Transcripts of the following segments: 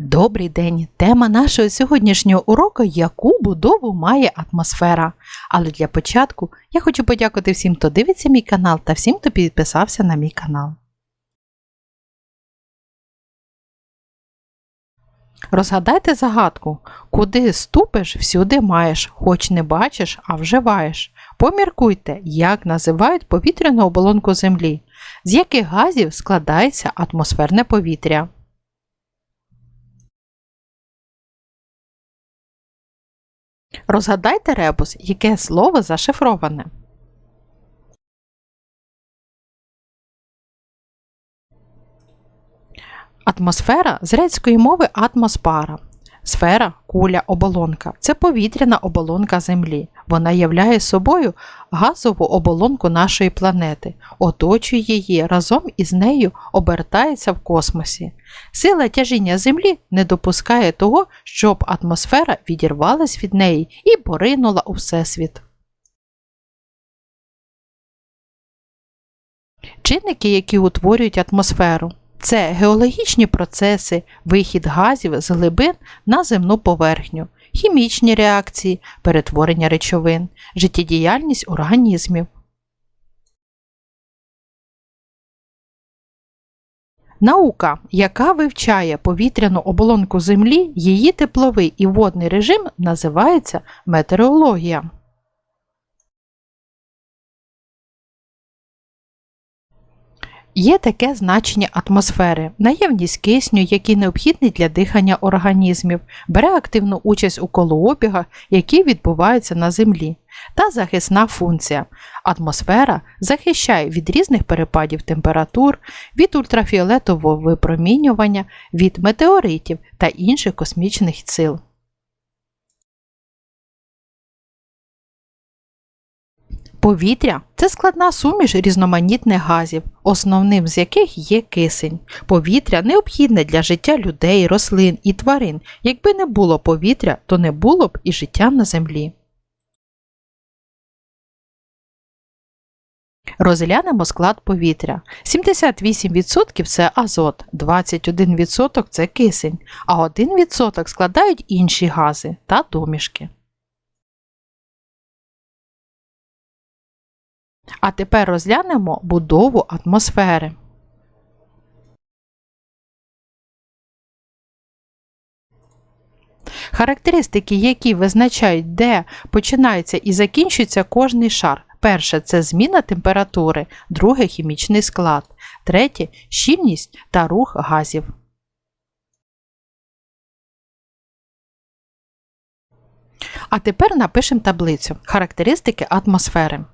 Добрий день! Тема нашого сьогоднішнього уроку яку будову має атмосфера. Але для початку я хочу подякувати всім, хто дивиться мій канал та всім, хто підписався на мій канал. Розгадайте загадку, куди ступиш, всюди маєш, хоч не бачиш, а вживаєш. Поміркуйте, як називають повітряну оболонку Землі, з яких газів складається атмосферне повітря. Розгадайте ребус, яке слово зашифроване. Атмосфера з грецької мови атмосфера. Сфера, куля, оболонка це повітряна оболонка Землі. Вона являє собою газову оболонку нашої планети, оточує її разом із нею обертається в космосі. Сила тяжіння Землі не допускає того, щоб атмосфера відірвалась від неї і поринула у Всесвіт. Чинники, які утворюють атмосферу, це геологічні процеси, вихід газів з глибин на земну поверхню, хімічні реакції, перетворення речовин, життєдіяльність організмів. Наука, яка вивчає повітряну оболонку Землі, її тепловий і водний режим називається метеорологія. Є таке значення атмосфери, наявність кисню, який необхідний для дихання організмів, бере активну участь у колообігах, які відбуваються на Землі, та захисна функція. Атмосфера захищає від різних перепадів температур, від ультрафіолетового випромінювання, від метеоритів та інших космічних сил. Повітря це складна суміш різноманітних газів, основним з яких є кисень. Повітря необхідне для життя людей, рослин і тварин. Якби не було повітря, то не було б і життя на землі. Розглянемо склад повітря. 78% це азот, 21% це кисень, а 1% складають інші гази та домішки. А тепер розглянемо будову атмосфери. Характеристики, які визначають, де починається і закінчується кожний шар. Перше це зміна температури, друге хімічний склад, третє щільність та рух газів. А тепер напишемо таблицю характеристики атмосфери.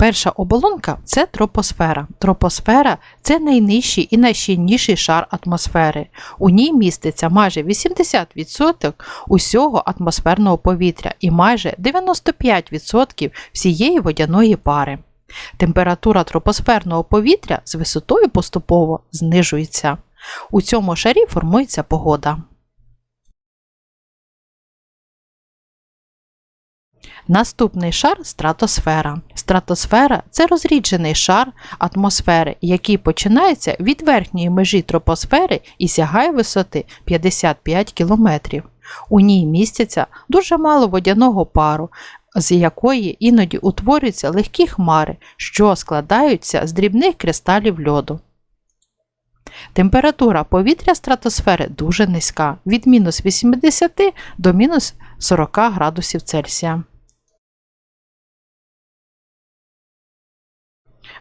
Перша оболонка це тропосфера. Тропосфера це найнижчий і найщільніший шар атмосфери. У ній міститься майже 80% усього атмосферного повітря і майже 95% всієї водяної пари. Температура тропосферного повітря з висотою поступово знижується. У цьому шарі формується погода. Наступний шар стратосфера. Стратосфера це розріджений шар атмосфери, який починається від верхньої межі тропосфери і сягає висоти 55 км. У ній містяться дуже мало водяного пару, з якої іноді утворюються легкі хмари, що складаються з дрібних кристалів льоду. Температура повітря стратосфери дуже низька від мінус 80 до мінус 40 градусів Цельсія.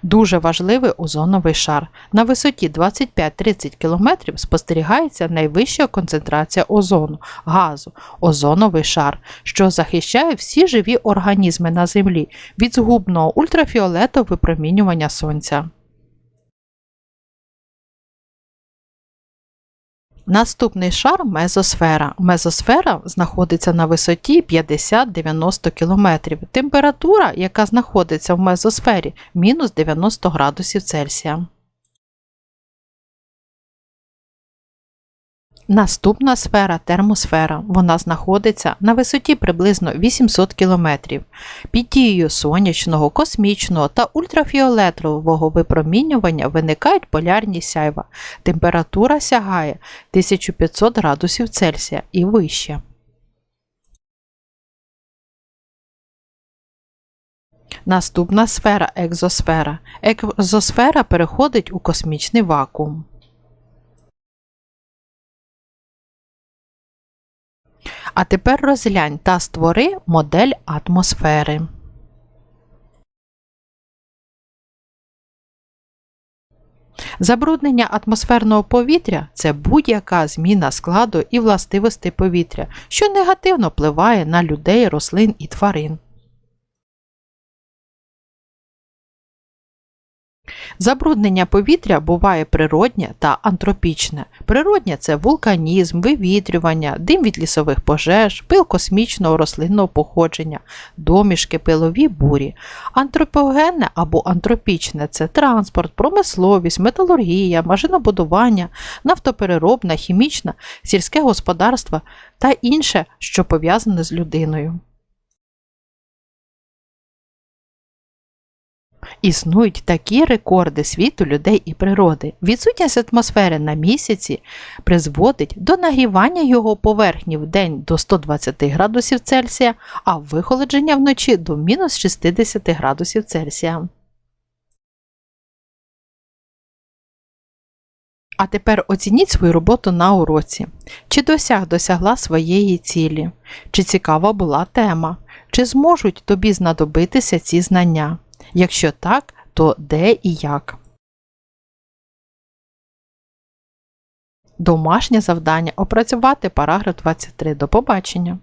Дуже важливий озоновий шар. На висоті 25-30 км спостерігається найвища концентрація озону, газу, озоновий шар, що захищає всі живі організми на Землі від згубного ультрафіолетового випромінювання Сонця. Наступний шар мезосфера. Мезосфера знаходиться на висоті 50-90 км. Температура, яка знаходиться в мезосфері, мінус 90 градусів Цельсія. Наступна сфера термосфера. Вона знаходиться на висоті приблизно 800 км. Під дією сонячного, космічного та ультрафіолетового випромінювання виникають полярні сяйва. Температура сягає 1500 градусів Цельсія і вище. Наступна сфера екзосфера. Екзосфера переходить у космічний вакуум. А тепер розглянь та створи модель атмосфери. Забруднення атмосферного повітря це будь-яка зміна складу і властивостей повітря, що негативно впливає на людей, рослин і тварин. Забруднення повітря буває природнє та антропічне. Природнє це вулканізм, вивітрювання, дим від лісових пожеж, пил космічного рослинного походження, домішки, пилові бурі. Антропогенне або антропічне це транспорт, промисловість, металургія, машинобудування, нафтопереробна, хімічна, сільське господарство та інше, що пов'язане з людиною. Існують такі рекорди світу людей і природи. Відсутність атмосфери на місяці призводить до нагрівання його поверхні в день до 120 градусів Цельсія, а вихолодження вночі до мінус 60 градусів Цельсія. А тепер оцініть свою роботу на уроці. Чи досяг досягла своєї цілі? Чи цікава була тема? Чи зможуть тобі знадобитися ці знання? Якщо так, то де і як? Домашнє завдання опрацювати параграф 23. До побачення.